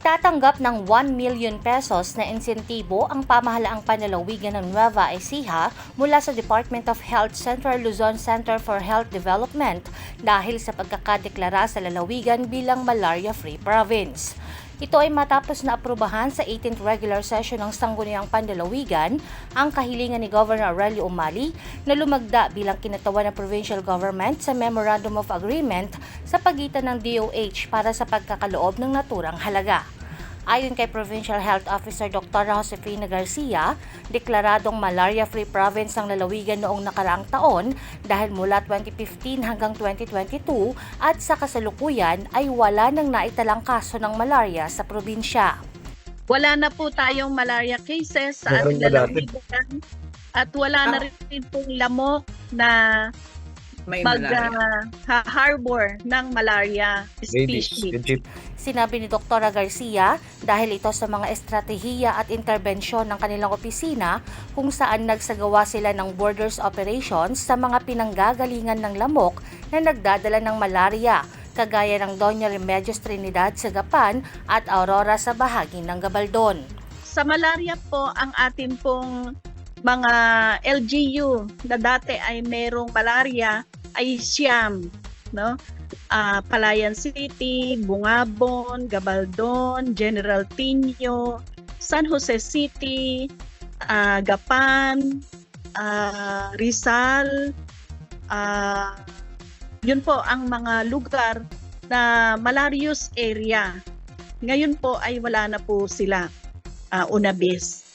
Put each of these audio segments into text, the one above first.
Tatanggap ng 1 million pesos na insentibo ang pamahalaang panlalawigan ng Nueva Ecija mula sa Department of Health Central Luzon Center for Health Development dahil sa pagkakadeklara sa lalawigan bilang malaria-free province. Ito ay matapos na aprubahan sa 18th regular session ng Sangguniang Panlalawigan ang kahilingan ni Governor Aurelio Umali na lumagda bilang kinatawan ng provincial government sa Memorandum of Agreement sa pagitan ng DOH para sa pagkakaloob ng naturang halaga. Ayon kay Provincial Health Officer Dr. Josefina Garcia, deklaradong malaria-free province ang lalawigan noong nakaraang taon dahil mula 2015 hanggang 2022 at sa kasalukuyan ay wala nang naitalang kaso ng malaria sa probinsya. Wala na po tayong malaria cases sa ating lalawigan at wala na rin pong lamok na May malaria. mag-harbor ng malaria species. Sinabi ni Dr. Garcia dahil ito sa mga estratehiya at interbensyon ng kanilang opisina kung saan nagsagawa sila ng borders operations sa mga pinanggagalingan ng lamok na nagdadala ng malaria kagaya ng Doña Remedios Trinidad sa Gapan at Aurora sa bahagi ng Gabaldon. Sa malaria po, ang atin pong mga LGU na dati ay merong malaria ay Siam, no? Ah, Palayan City, Bungabon, Gabaldon, General Tino, San Jose City, ah, Gapan, ah, Rizal, ah, yun po ang mga lugar na malarious area. Ngayon po ay wala na po sila uh, unabis.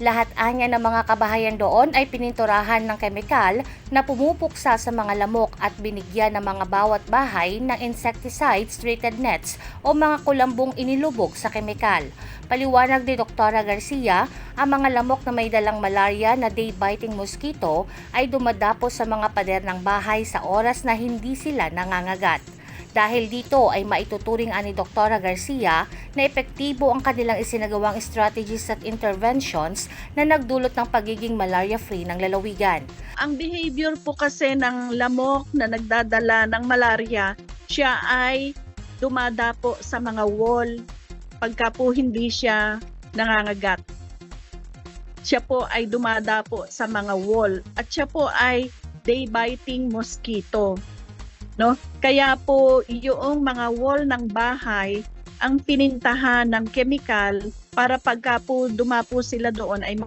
Lahat anya ng mga kabahayan doon ay pininturahan ng kemikal na pumupuksa sa mga lamok at binigyan ng mga bawat bahay ng insecticides treated nets o mga kulambong inilubog sa kemikal. Paliwanag ni Dr. Garcia, ang mga lamok na may dalang malaria na day-biting mosquito ay dumadapo sa mga pader ng bahay sa oras na hindi sila nangangagat. Dahil dito ay maituturing ani Dr. Garcia na epektibo ang kanilang isinagawang strategies at interventions na nagdulot ng pagiging malaria-free ng lalawigan. Ang behavior po kasi ng lamok na nagdadala ng malaria, siya ay dumadapo sa mga wall pagka po hindi siya nangangagat. Siya po ay dumadapo sa mga wall at siya po ay day-biting mosquito. No? Kaya po yung mga wall ng bahay ang pinintahan ng chemical para pagka po dumapo sila doon ay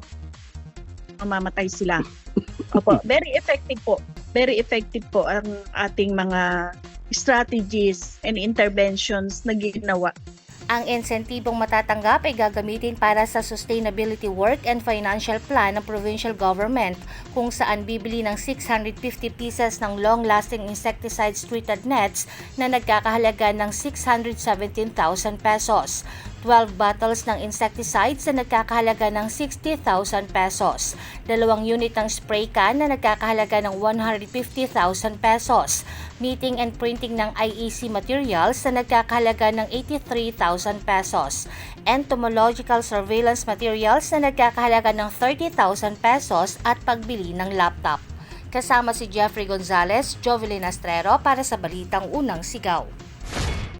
mamamatay sila. Opo, very effective po. Very effective po ang ating mga strategies and interventions na ginawa. Ang insentibong matatanggap ay gagamitin para sa sustainability work and financial plan ng provincial government kung saan bibili ng 650 pieces ng long-lasting insecticides treated nets na nagkakahalaga ng 617,000 pesos. 12 bottles ng insecticides na nagkakahalaga ng 60,000 pesos. Dalawang unit ng spray can na nagkakahalaga ng 150,000 pesos. Meeting and printing ng IEC materials na nagkakahalaga ng 83,000 pesos. Entomological surveillance materials na nagkakahalaga ng 30,000 pesos at pagbili ng laptop. Kasama si Jeffrey Gonzalez, Jovelyn Astrero para sa Balitang Unang Sigaw.